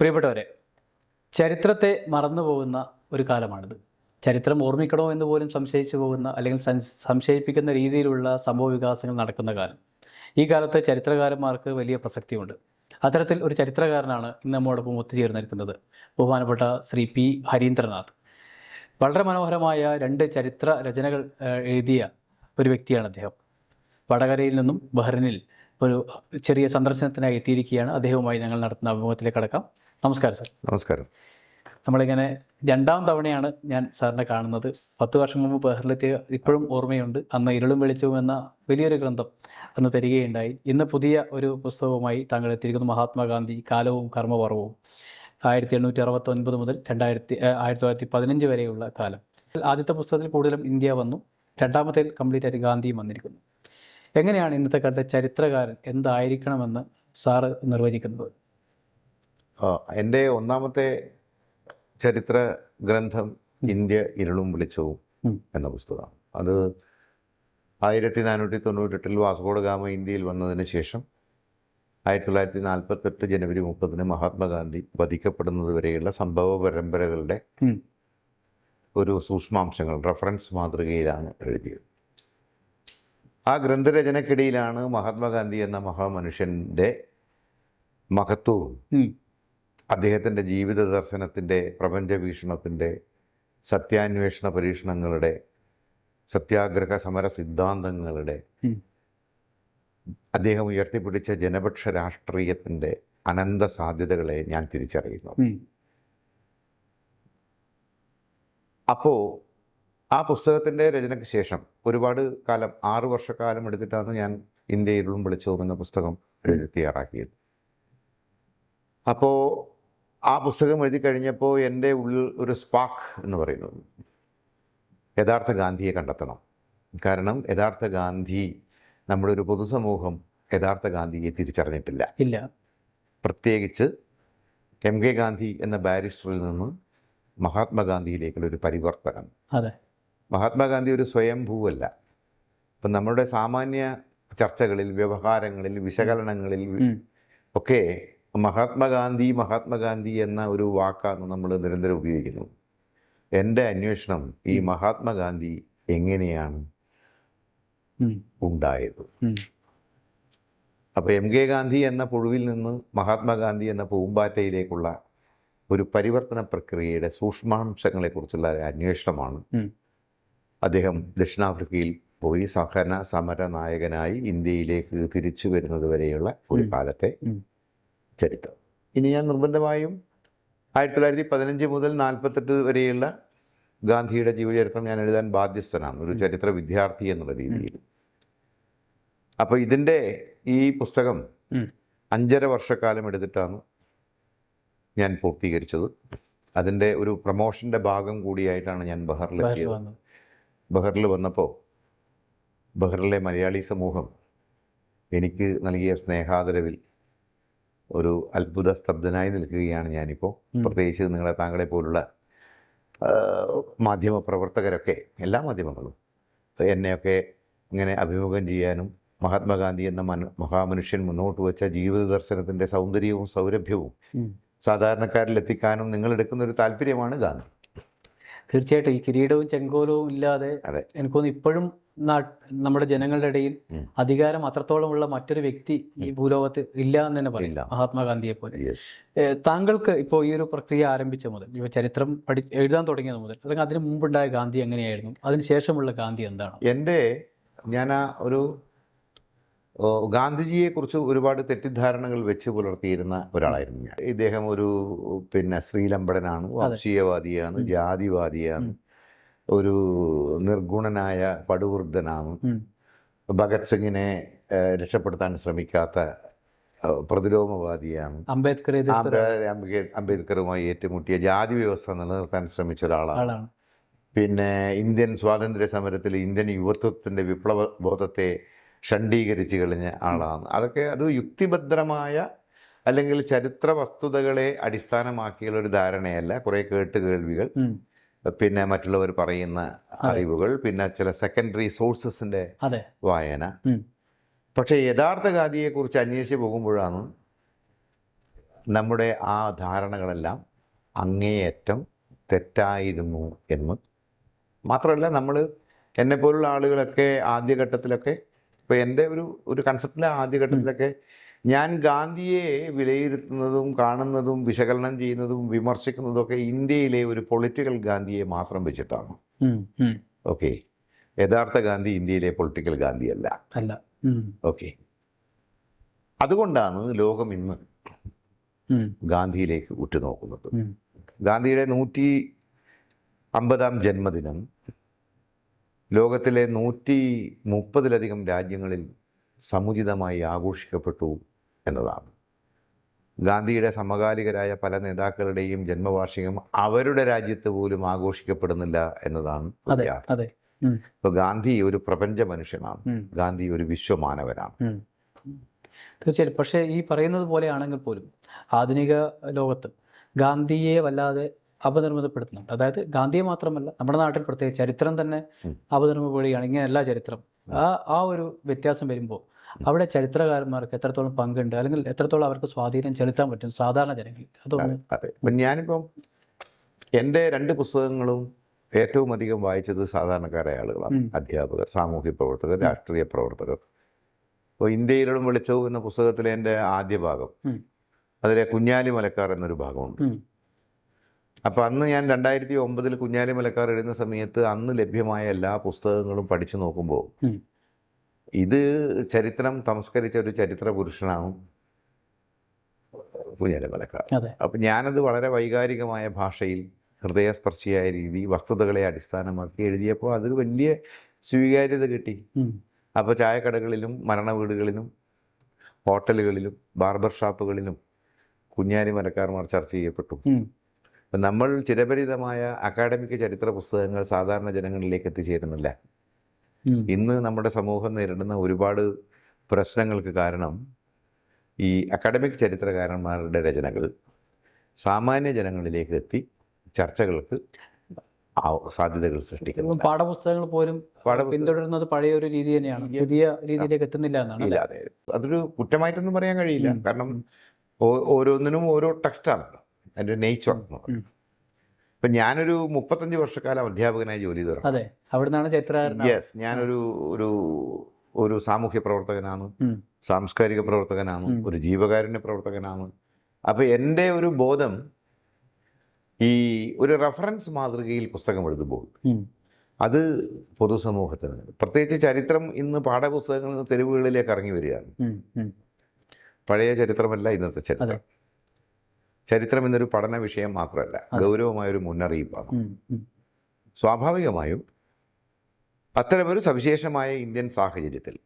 പ്രിയപ്പെട്ടവരെ ചരിത്രത്തെ മറന്നുപോകുന്ന ഒരു കാലമാണിത്. ചരിത്രം ഓർമ്മിക്കണോ എന്ന് പോലും സംശയിച്ചു പോകുന്ന അല്ലെങ്കിൽ സംശയിപ്പിക്കുന്ന രീതിയിലുള്ള സംഭവ വികാസങ്ങൾ നടക്കുന്ന കാലം. ഈ കാലത്ത് ചരിത്രകാരന്മാർക്ക് വലിയ പ്രസക്തിയുണ്ട്. അത്തരത്തിൽ ഒരു ചരിത്രകാരനാണ് ഇന്ന് നമ്മോടൊപ്പം ഒത്തുചേർന്നിരിക്കുന്നത്. ബഹുമാനപ്പെട്ട ശ്രീ പി ഹരീന്ദ്രനാഥ്. വളരെ മനോഹരമായ രണ്ട് ചരിത്ര രചനകൾ എഴുതിയ ഒരു വ്യക്തിയാണ് അദ്ദേഹം. വടകരയിൽ നിന്നും ബഹ്റിനിൽ ഒരു ചെറിയ സന്ദർശനത്തിനായി എത്തിയിരിക്കുകയാണ്. അദ്ദേഹവുമായി ഞങ്ങൾ നടത്തുന്ന അഭിമുഖത്തിലേക്ക് കടക്കാം. നമസ്കാരം സാർ. നമസ്കാരം. നമ്മളിങ്ങനെ രണ്ടാം തവണയാണ് ഞാൻ സാറിനെ കാണുന്നത്. പത്ത് വർഷം മുമ്പ് ബഹ്റിലെത്തിയ ഇപ്പോഴും ഓർമ്മയുണ്ട്. അന്ന് ഇരുളും വെളിച്ചവും എന്ന വലിയൊരു ഗ്രന്ഥം അന്ന് തരികയുണ്ടായി. ഇന്ന് പുതിയ ഒരു പുസ്തകവുമായി താങ്കൾ എത്തിയിരിക്കുന്നു. മഹാത്മാഗാന്ധി കാലവും കർമ്മപർവവും. ആയിരത്തി എണ്ണൂറ്റി അറുപത്തി ഒൻപത് മുതൽ രണ്ടായിരത്തി ആയിരത്തി തൊള്ളായിരത്തി പതിനഞ്ച് വരെയുള്ള കാലം. ആദ്യത്തെ പുസ്തകത്തിൽ കൂടുതലും ഇന്ത്യ വന്നു. രണ്ടാമത്തെ കംപ്ലീറ്റ് ആയിട്ട് ഗാന്ധിയും വന്നിരിക്കുന്നു. എങ്ങനെയാണ് ഇന്നത്തെ കാലത്തെ ചരിത്രകാരൻ എന്തായിരിക്കണമെന്ന് സാറ് നിർവചിക്കുന്നത്? എന്റെ ഒന്നാമത്തെ ചരിത്ര ഗ്രന്ഥം ഇന്ത്യ ഇരുളും വെളിച്ചവും എന്ന പുസ്തകമാണ്. അത് ആയിരത്തി നാനൂറ്റി തൊണ്ണൂറ്റെട്ടിൽ വാസ്കോഡ് ഗാമ ഇന്ത്യയിൽ വന്നതിന് ശേഷം ആയിരത്തി തൊള്ളായിരത്തി നാൽപ്പത്തെട്ട് ജനുവരി മുപ്പതിന് മഹാത്മാഗാന്ധി വധിക്കപ്പെടുന്നത് വരെയുള്ള സംഭവ പരമ്പരകളുടെ ഒരു സൂക്ഷ്മാംശങ്ങൾ റഫറൻസ് മാതൃകയിലാണ് എഴുതിയത്. ആ ഗ്രന്ഥരചനക്കിടയിലാണ് മഹാത്മാഗാന്ധി എന്ന മഹാമനുഷ്യന്റെ മഹത്വവും. അദ്ദേഹത്തിന്റെ ജീവിത ദർശനത്തിന്റെ പ്രപഞ്ച വീക്ഷണത്തിന്റെ സത്യാന്വേഷണ പരീക്ഷണങ്ങളുടെ സത്യാഗ്രഹ സമര സിദ്ധാന്തങ്ങളുടെ അദ്ദേഹം ഉയർത്തിപ്പിടിച്ച ജനപക്ഷ രാഷ്ട്രീയത്തിന്റെ അനന്ത സാധ്യതകളെ ഞാൻ തിരിച്ചറിയുന്നു. അപ്പോൾ ആ പുസ്തകത്തിന്റെ രചനയ്ക്ക് ശേഷം ഒരുപാട് കാലം ആറു വർഷക്കാലം എടുത്തിട്ടാണ് ഞാൻ ഇന്ത്യയിലും വിളിച്ചവും എന്ന പുസ്തകം എഴുതി തയ്യാറാക്കിയത്. അപ്പോൾ ആ പുസ്തകം എഴുതി കഴിഞ്ഞപ്പോൾ എന്റെ ഉള്ളിൽ ഒരു സ്പാക്ക് എന്ന് പറയുന്നു. യഥാർത്ഥ ഗാന്ധിയെ കണ്ടെത്തണം. കാരണം യഥാർത്ഥ ഗാന്ധി നമ്മുടെ ഒരു പൊതുസമൂഹം യഥാർത്ഥ ഗാന്ധിയെ തിരിച്ചറിഞ്ഞിട്ടില്ല. ഇല്ല. പ്രത്യേകിച്ച് എം കെ ഗാന്ധി എന്ന ബാരിസ്റ്ററിൽ നിന്ന് മഹാത്മാഗാന്ധിയിലേക്കുള്ള ഒരു പരിവർത്തനം. അതെ. മഹാത്മാഗാന്ധി ഒരു സ്വയംഭൂവല്ല. ഇപ്പം നമ്മുടെ സാമാന്യ ചർച്ചകളിൽ വ്യവഹാരങ്ങളിൽ വിശകലനങ്ങളിൽ. ഒക്കെ മഹാത്മാഗാന്ധി മഹാത്മാഗാന്ധി എന്ന ഒരു വാക്കാണ് നമ്മൾ നിരന്തരം ഉപയോഗിക്കുന്നു എന്റെ അന്വേഷണം ഈ മഹാത്മാഗാന്ധി എങ്ങനെയാണ്. ഉണ്ടായത്. അപ്പോൾ എം കെ ഗാന്ധി എന്ന പുഴുവിൽ നിന്ന് മഹാത്മാഗാന്ധി എന്ന പൂമ്പാറ്റയിലേക്കുള്ള ഒരു പരിവർത്തന പ്രക്രിയയുടെ സൂക്ഷ്മാംശങ്ങളെക്കുറിച്ചുള്ള അന്വേഷണമാണ്. അദ്ദേഹം ദക്ഷിണാഫ്രിക്കയിൽ പോയി സഹന സമര നായകനായി ഇന്ത്യയിലേക്ക് തിരിച്ചു വരുന്നത് വരെയുള്ള ഒരു കാലത്തെ. ചരിത്രം. ഇനി ഞാൻ നിർബന്ധമായും ആയിരത്തി തൊള്ളായിരത്തി പതിനഞ്ച് മുതൽ നാൽപ്പത്തെട്ട് വരെയുള്ള ഗാന്ധിയുടെ ജീവചരിത്രം ഞാൻ എഴുതാൻ ബാധ്യസ്ഥനാണ്. ഒരു ചരിത്ര വിദ്യാർത്ഥി എന്നുള്ള രീതിയിൽ. അപ്പോൾ ഇതിന്റെ ഈ പുസ്തകം. അഞ്ചര വർഷക്കാലം എടുത്തിട്ടാണ് ഞാൻ പൂർത്തീകരിച്ചത്. അതിന്റെ ഒരു പ്രൊമോഷന്റെ ഭാഗം കൂടിയായിട്ടാണ് ഞാൻ ബഹറിൽ ബഹറിലെത്തിയത് ബഹറിൽ വന്നപ്പോൾ ബഹറിലെ മലയാളി സമൂഹം എനിക്ക് നൽകിയ സ്നേഹാദരവിൽ ഒരു അത്ഭുത സ്തബ്ധനായി നിൽക്കുകയാണ് ഞാനിപ്പോൾ. പ്രത്യേകിച്ച് നിങ്ങളെ താങ്കളെ പോലുള്ള മാധ്യമ പ്രവർത്തകരൊക്കെ എല്ലാ മാധ്യമങ്ങളും എന്നെയൊക്കെ ഇങ്ങനെ അഭിമുഖം ചെയ്യാനും മഹാത്മാഗാന്ധി എന്ന മനു മഹാമനുഷ്യൻ മുന്നോട്ട് വെച്ച ജീവിത ദർശനത്തിന്റെ സൗന്ദര്യവും സൗരഭ്യവും. സാധാരണക്കാരിൽ എത്തിക്കാനും നിങ്ങൾ എടുക്കുന്ന ഒരു താല്പര്യമാണ് ഗാന്ധി തീർച്ചയായിട്ടും ഈ കിരീടവും ചെങ്കോലവും ഇല്ലാതെ അതെ. എനിക്ക് ഇപ്പോഴും നമ്മുടെ ജനങ്ങളുടെ ഇടയിൽ. അധികാരം അത്രത്തോളമുള്ള മറ്റൊരു വ്യക്തി ഈ ഭൂലോകത്ത് ഇല്ല എന്ന് തന്നെ പറയില്ല മഹാത്മാഗാന്ധിയെ പോലെ. താങ്കൾക്ക് ഇപ്പോൾ ഈ ഒരു പ്രക്രിയ ആരംഭിച്ച മുതൽ ഇപ്പോൾ ചരിത്രം പഠി എഴുതാൻ തുടങ്ങിയത് മുതൽ അല്ലെങ്കിൽ അതിന് മുമ്പുണ്ടായ ഗാന്ധി എങ്ങനെയായിരുന്നു? അതിന് ശേഷമുള്ള ഗാന്ധി എന്താണ്? എന്റെ ഞാൻ ആ ഒരു ഗാന്ധിജിയെ ഗാന്ധിജിയെക്കുറിച്ച് ഒരുപാട് തെറ്റിദ്ധാരണകൾ വെച്ച് പുലർത്തിയിരുന്ന ഒരാളായിരുന്നു ഞാൻ. ഇദ്ദേഹം ഒരു പിന്നെ ശ്രീലമ്പടനാണ് വംശീയവാദിയാണ്. ജാതിവാദിയാണ്. ഒരു നിർഗുണനായ പടുവൃദ്ധനാണ് ഉം. ഭഗത് സിംഗിനെ രക്ഷപ്പെടുത്താൻ ശ്രമിക്കാത്ത പ്രതിരോധവാദിയാണ് പ്രതിലോമവാദിയാണ്. അംബേദ്കർ അംബേദ്കറുമായി ഏറ്റുമുട്ടിയ ജാതി വ്യവസ്ഥ നിലനിർത്താൻ ശ്രമിച്ച ഒരാളാണ്. പിന്നെ ഇന്ത്യൻ സ്വാതന്ത്ര്യ സമരത്തിൽ ഇന്ത്യൻ യുവത്വത്തിന്റെ വിപ്ലവ ബോധത്തെ ഷണ്ഡീകരിച്ച് കളഞ്ഞ ആളാണ്. അതൊക്കെ അത് യുക്തിഭദ്രമായ അല്ലെങ്കിൽ ചരിത്ര വസ്തുതകളെ അടിസ്ഥാനമാക്കിയുള്ള ഒരു ധാരണയല്ല. കുറേ കേട്ടുകേൾവികൾ. ഉം. പിന്നെ മറ്റുള്ളവർ പറയുന്ന അറിവുകൾ പിന്നെ ചില സെക്കൻഡറി സോഴ്സസിന്റെ വായന. പക്ഷേ യഥാർത്ഥ കുറിച്ച് അന്വേഷിച്ച് പോകുമ്പോഴാണ് നമ്മുടെ ആ ധാരണകളെല്ലാം അങ്ങേയറ്റം തെറ്റായിരുന്നു എന്ന്. മാത്രമല്ല നമ്മൾ എന്നെപ്പോലുള്ള ആളുകളൊക്കെ ആദ്യഘട്ടത്തിലൊക്കെ ഇപ്പോൾ എന്റെ ഒരു ഒരു കൺസെപ്റ്റിലെ ആദ്യഘട്ടത്തിലൊക്കെ ഞാൻ ഗാന്ധിയെ വിലയിരുത്തുന്നതും കാണുന്നതും വിശകലനം ചെയ്യുന്നതും വിമർശിക്കുന്നതും ഒക്കെ ഇന്ത്യയിലെ ഒരു പൊളിറ്റിക്കൽ ഗാന്ധിയെ മാത്രം വെച്ചിട്ടാണ്. ഓക്കെ യഥാർത്ഥ ഗാന്ധി ഇന്ത്യയിലെ പൊളിറ്റിക്കൽ ഗാന്ധിയല്ല. അല്ല. ഓക്കെ അതുകൊണ്ടാണ് ലോകം ഇന്ന് ഗാന്ധിയിലേക്ക് ഉറ്റുനോക്കുന്നത്. ഗാന്ധിയുടെ നൂറ്റി അമ്പതാം ജന്മദിനം ലോകത്തിലെ നൂറ്റി മുപ്പതിലധികം രാജ്യങ്ങളിൽ സമുചിതമായി ആഘോഷിക്കപ്പെട്ടു. എന്നതാണ്. ഗാന്ധിയുടെ സമകാലികരായ പല നേതാക്കളുടെയും ജന്മവാർഷികം അവരുടെ രാജ്യത്ത് പോലും ആഘോഷിക്കപ്പെടുന്നില്ല എന്നതാണ് ഇപ്പൊ ഗാന്ധി ഒരു പ്രപഞ്ച മനുഷ്യനാണ്. ഗാന്ധി ഒരു വിശ്വമാനവനാണ്. തീർച്ചയായിട്ടും. തീർച്ചയായും പക്ഷേ ഈ പറയുന്നത് പോലെയാണെങ്കിൽ പോലും ആധുനിക ലോകത്ത് ഗാന്ധിയെ വല്ലാതെ അപനിർമ്മിതപ്പെടുത്തുന്നുണ്ട്. അതായത് ഗാന്ധിയെ മാത്രമല്ല നമ്മുടെ നാട്ടിൽ പ്രത്യേകിച്ച് ചരിത്രം തന്നെ അപനിർമ്മപ്പെടുകയാണ് ഇങ്ങനെ ഇങ്ങനെയല്ല ചരിത്രം. ആ ആ ഒരു വ്യത്യാസം വരുമ്പോൾ അവിടെ ചരിത്രകാരന്മാർക്ക് എത്രത്തോളം പങ്കുണ്ട്? അല്ലെങ്കിൽ എത്രത്തോളം അവർക്ക് സ്വാധീനം ചെലുത്താൻ പറ്റും സാധാരണ ജനങ്ങളിൽ? അതുകൊണ്ട് അതെ ഞാനിപ്പം എന്റെ രണ്ട് പുസ്തകങ്ങളും ഏറ്റവും അധികം വായിച്ചത് സാധാരണക്കാരായ ആളുകളാണ്. അധ്യാപകർ സാമൂഹ്യ പ്രവർത്തകർ രാഷ്ട്രീയ പ്രവർത്തകർ. ഇപ്പോൾ ഇന്ത്യയിലും വെളിച്ചവും എന്ന പുസ്തകത്തിലെ എന്റെ ആദ്യ ഭാഗം. അതിലെ കുഞ്ഞാലി മലക്കാർ എന്നൊരു ഭാഗമുണ്ട്. അപ്പം അന്ന് ഞാൻ രണ്ടായിരത്തി ഒമ്പതിൽ കുഞ്ഞാലി മലക്കാർ എഴുതുന്ന സമയത്ത് അന്ന് ലഭ്യമായ എല്ലാ പുസ്തകങ്ങളും പഠിച്ചു നോക്കുമ്പോൾ. ഇത് ചരിത്രം സംസ്കരിച്ച ഒരു ചരിത്ര പുരുഷനാവും കുഞ്ഞലമലക്കാർ അപ്പം ഞാനത് വളരെ വൈകാരികമായ ഭാഷയിൽ ഹൃദയസ്പർശിയായ രീതി വസ്തുതകളെ അടിസ്ഥാനമാക്കി എഴുതിയപ്പോൾ അത് വലിയ സ്വീകാര്യത കിട്ടി. അപ്പോൾ ചായക്കടകളിലും മരണ വീടുകളിലും ഹോട്ടലുകളിലും ബാർബർ ഷാപ്പുകളിലും കുഞ്ഞാലി മരക്കാർമാർ ചർച്ച ചെയ്യപ്പെട്ടു. നമ്മൾ ചിരപരിതമായ അക്കാഡമിക് ചരിത്ര പുസ്തകങ്ങൾ സാധാരണ ജനങ്ങളിലേക്ക് എത്തിച്ചേരുന്നില്ല. ഇന്ന് നമ്മുടെ സമൂഹം നേരിടുന്ന ഒരുപാട് പ്രശ്നങ്ങൾക്ക് കാരണം ഈ അക്കാഡമിക് ചരിത്രകാരന്മാരുടെ രചനകൾ സാമാന്യ ജനങ്ങളിലേക്ക് എത്തി ചർച്ചകൾക്ക് സാധ്യതകൾ സൃഷ്ടിക്കുന്നു പാഠപുസ്തകങ്ങൾ പോലും പിന്തുടരുന്നത് പഴയ ഒരു രീതി തന്നെയാണ്. പുതിയ രീതിയിലേക്ക് എത്തുന്നില്ല എന്നാണ്? അതൊരു കുറ്റമായിട്ടൊന്നും പറയാൻ കഴിയില്ല. കാരണം ഓരോന്നിനും ഓരോ ടെക്സ്റ്റാണല്ലോ. അതിന്റെ നേച്ചർ. ഇപ്പം ഞാനൊരു മുപ്പത്തഞ്ച് വർഷക്കാലം അധ്യാപകനായി ജോലി ചെയ്തു അതെ. അവിടെ നിന്നാണ് യെസ് ഞാനൊരു ഒരു ഒരു സാമൂഹ്യ പ്രവർത്തകനാണ്. സാംസ്കാരിക പ്രവർത്തകനാണ്. ഒരു ജീവകാരുണ്യ പ്രവർത്തകനാണ്. അപ്പോൾ എന്റെ ഒരു ബോധം ഈ ഒരു റെഫറൻസ് മാതൃകയിൽ പുസ്തകം എഴുതുമ്പോൾ അത് പൊതുസമൂഹത്തിന് പ്രത്യേകിച്ച് ചരിത്രം ഇന്ന് പാഠപുസ്തകങ്ങളിൽ നിന്ന് തെരുവുകളിലേക്ക് ഇറങ്ങി വരികയാണ്. പഴയ ചരിത്രമല്ല ഇന്നത്തെ ചരിത്രം. ചരിത്രം എന്നൊരു പഠന വിഷയം മാത്രമല്ല ഗൗരവമായൊരു മുന്നറിയിപ്പാണ്. സ്വാഭാവികമായും അത്തരമൊരു സവിശേഷമായ ഇന്ത്യൻ സാഹചര്യത്തിൽ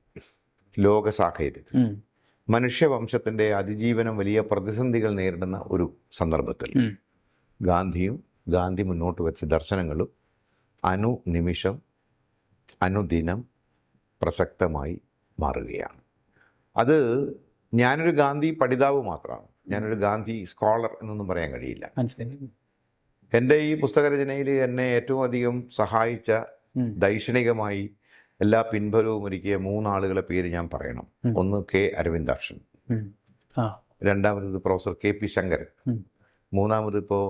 ലോക സാഹചര്യത്തിൽ മനുഷ്യവംശത്തിന്റെ അതിജീവനം വലിയ പ്രതിസന്ധികൾ നേരിടുന്ന ഒരു സന്ദർഭത്തിൽ. ഗാന്ധിയും ഗാന്ധി മുന്നോട്ട് വെച്ച ദർശനങ്ങളും അനുനിമിഷം അനുദിനം പ്രസക്തമായി മാറുകയാണ്. അത് ഞാനൊരു ഗാന്ധി പഠിതാവ് മാത്രമാണ്. ഞാനൊരു ഗാന്ധി സ്കോളർ എന്നൊന്നും പറയാൻ കഴിയില്ല. എന്റെ ഈ പുസ്തകരചനയിൽ എന്നെ ഏറ്റവും അധികം സഹായിച്ച ദൈക്ഷണികമായി എല്ലാ പിൻബലവും ഒരുക്കിയ മൂന്നാളുകളെ പേര് ഞാൻ പറയണം. ഒന്ന് കെ അരവിന്ദാക്ഷൻ. രണ്ടാമത് പ്രൊഫസർ കെ പി ശങ്കരൻ. മൂന്നാമത് ഇപ്പോൾ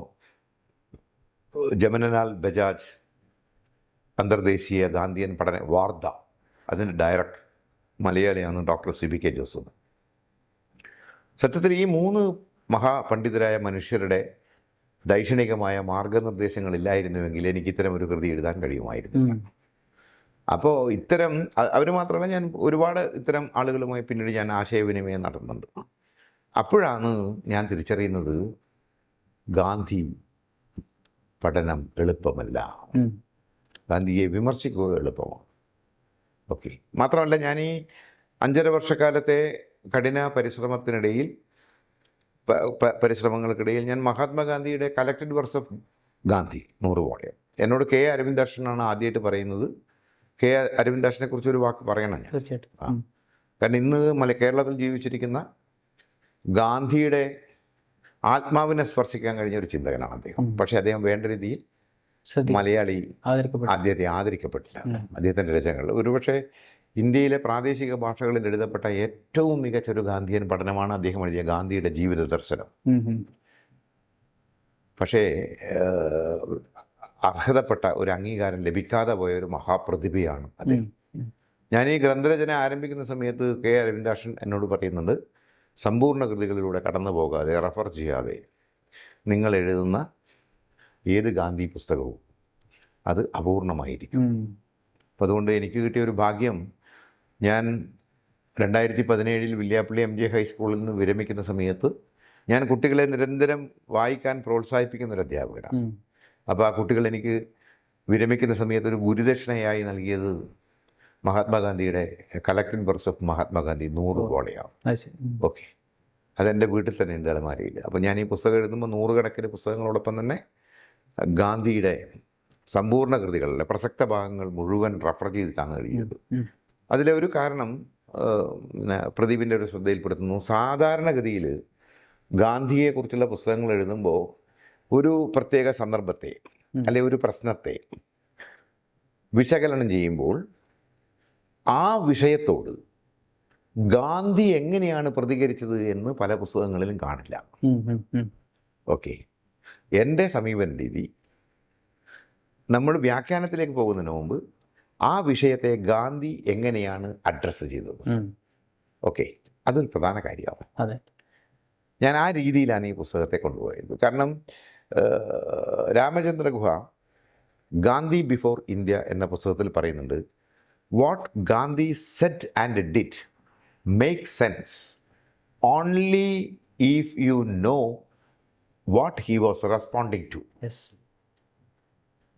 ജമനലാൽ ബജാജ് അന്തർദേശീയ ഗാന്ധിയൻ പഠന വാർദ്ധ. അതിന്റെ ഡയറക്ടർ മലയാളിയാണ് doctor C B K Joseph. സത്യത്തിൽ ഈ മൂന്ന് മഹാപണ്ഡിതരായ മനുഷ്യരുടെ ദൈക്ഷണികമായ മാർഗനിർദ്ദേശങ്ങളില്ലായിരുന്നുവെങ്കിൽ എനിക്ക് ഇത്തരം ഒരു കൃതി എഴുതാൻ കഴിയുമായിരുന്നു അപ്പോൾ ഇത്തരം അവർ മാത്രമല്ല ഞാൻ ഒരുപാട് ഇത്തരം ആളുകളുമായി പിന്നീട് ഞാൻ ആശയവിനിമയം നടത്തുന്നുണ്ട്. അപ്പോഴാണ് ഞാൻ തിരിച്ചറിയുന്നത് ഗാന്ധി പഠനം എളുപ്പമല്ല. ഗാന്ധിയെ വിമർശിക്കുക എളുപ്പമാണ്. ഓക്കെ. മാത്രമല്ല ഞാൻ ഈ അഞ്ചര വർഷക്കാലത്തെ കഠിന പരിശ്രമത്തിനിടയിൽ പരിശ്രമങ്ങൾക്കിടയിൽ ഞാൻ മഹാത്മാഗാന്ധിയുടെ കലക്റ്റഡ് വർസ് ഓഫ് ഗാന്ധി നൂറ് വോളിയം. എന്നോട് കെ അരവിന്ദാക്ഷനാണ് ആദ്യമായിട്ട് പറയുന്നത്. കെ അരവിന്ദാക്ഷനെ കുറിച്ച് ഒരു വാക്ക് പറയണം ഞാൻ. തീർച്ചയായിട്ടും. കാരണം ഇന്ന് മല കേരളത്തിൽ ജീവിച്ചിരിക്കുന്ന ഗാന്ധിയുടെ ആത്മാവിനെ സ്പർശിക്കാൻ കഴിഞ്ഞ ഒരു ചിന്തകനാണ് അദ്ദേഹം. പക്ഷെ അദ്ദേഹം വേണ്ട രീതിയിൽ മലയാളി അദ്ദേഹത്തെ ആദരിക്കപ്പെട്ടില്ല. അദ്ദേഹത്തിന്റെ അദ്ദേഹത്തിന്റെ രചനകൾ ഒരുപക്ഷെ ഇന്ത്യയിലെ പ്രാദേശിക ഭാഷകളിൽ എഴുതപ്പെട്ട ഏറ്റവും മികച്ച ഒരു ഗാന്ധിയൻ പഠനമാണ് അദ്ദേഹം എഴുതിയ ഗാന്ധിയുടെ ജീവിത ദർശനം. പക്ഷേ അർഹതപ്പെട്ട ഒരു അംഗീകാരം ലഭിക്കാതെ പോയ ഒരു മഹാപ്രതിഭയാണ് അദ്ദേഹം. ഞാൻ ഈ ഗ്രന്ഥരചന ആരംഭിക്കുന്ന സമയത്ത് കെ അരവിന്ദാക്ഷൻ എന്നോട് പറയുന്നുണ്ട് സമ്പൂർണ കൃതികളിലൂടെ കടന്നു പോകാതെ റെഫർ ചെയ്യാതെ നിങ്ങൾ എഴുതുന്ന ഏത് ഗാന്ധി പുസ്തകവും അത് അപൂർണമായിരിക്കും അപ്പം അതുകൊണ്ട് എനിക്ക് കിട്ടിയ ഒരു ഭാഗ്യം ഞാൻ രണ്ടായിരത്തി പതിനേഴിൽ വില്യാപ്പള്ളി എം ജെ ഹൈസ്കൂളിൽ നിന്ന് വിരമിക്കുന്ന സമയത്ത് ഞാൻ കുട്ടികളെ നിരന്തരം വായിക്കാൻ പ്രോത്സാഹിപ്പിക്കുന്ന ഒരു അധ്യാപകനാണ്. അപ്പോൾ ആ കുട്ടികൾ എനിക്ക് വിരമിക്കുന്ന സമയത്ത് ഒരു ഗുരുദക്ഷിണയായി നൽകിയത് മഹാത്മാഗാന്ധിയുടെ കളക്ടഡ് വർക്ക്സ് ഓഫ് മഹാത്മാഗാന്ധി നൂറ് കോളയാവും. ഓക്കെ. അതെന്റെ വീട്ടിൽ തന്നെ ഉണ്ട് അലമാരിയിൽ. അപ്പോൾ ഞാൻ ഈ പുസ്തകം എഴുതുമ്പോൾ നൂറുകണക്കിന് പുസ്തകങ്ങളോടൊപ്പം തന്നെ ഗാന്ധിയുടെ സമ്പൂർണ കൃതികളിലെ പ്രസക്ത ഭാഗങ്ങൾ മുഴുവൻ റെഫർ ചെയ്തിട്ടാണ് എഴുതിയത്. അതിലെ ഒരു കാരണം പിന്നെ പ്രദീപിന്റെ ഒരു ശ്രദ്ധയിൽപ്പെടുത്തുന്നു സാധാരണഗതിയിൽ ഗാന്ധിയെക്കുറിച്ചുള്ള പുസ്തകങ്ങൾ എഴുതുമ്പോൾ ഒരു പ്രത്യേക സന്ദർഭത്തെ. അല്ലെ ഒരു പ്രശ്നത്തെ വിശകലനം ചെയ്യുമ്പോൾ ആ വിഷയത്തോട് ഗാന്ധി എങ്ങനെയാണ് പ്രതികരിച്ചത് എന്ന് പല പുസ്തകങ്ങളിലും കാണില്ല. ഓക്കെ എന്റെ സമീപന രീതി നമ്മൾ വ്യാഖ്യാനത്തിലേക്ക് പോകുന്നതിന് മുമ്പ് ആ വിഷയത്തെ ഗാന്ധി എങ്ങനെയാണ് അഡ്രസ്സ് ചെയ്തത്. ഓക്കെ അതൊരു പ്രധാന കാര്യമാണ്. അതെ. ഞാൻ ആ രീതിയിലാണ് ഈ പുസ്തകത്തെ കൊണ്ടുപോയത്. കാരണം രാമചന്ദ്ര ഗുഹ ഗാന്ധി ബിഫോർ ഇന്ത്യ എന്ന പുസ്തകത്തിൽ പറയുന്നുണ്ട് what Gandhi said and did make sense only if you know what he was responding to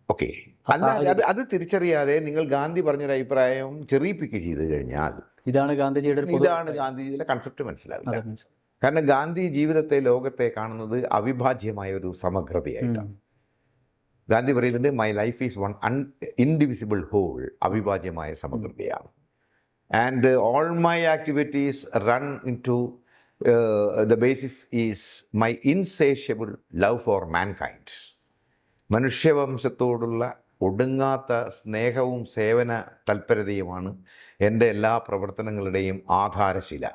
okay അല്ലാതെ അത് അത് തിരിച്ചറിയാതെ നിങ്ങൾ ഗാന്ധി പറഞ്ഞൊരു അഭിപ്രായം പിക്ക് ചെയ്തു കഴിഞ്ഞാൽ ഇതാണ് ഗാന്ധിജിയുടെ ഇതാണ് ഗാന്ധിജിയുടെ കൺസെപ്റ്റ് മനസ്സിലാവില്ല. കാരണം ഗാന്ധി ജീവിതത്തെ ലോകത്തെ കാണുന്നത് അവിഭാജ്യമായ ഒരു സമഗ്രതയായിട്ടാണ്. ഗാന്ധി പറയുന്നുണ്ട് my life is one an indivisible whole അവിഭാജ്യമായ സമഗ്രതയാണ്. And all my activities run into the basis is my insatiable love for mankind മനുഷ്യവംശത്തോടുള്ള ഒടുങ്ങാത്ത സ്നേഹവും സേവന തൽപരതയുമാണ് എന്റെ എല്ലാ പ്രവർത്തനങ്ങളുടെയും ആധാരശില.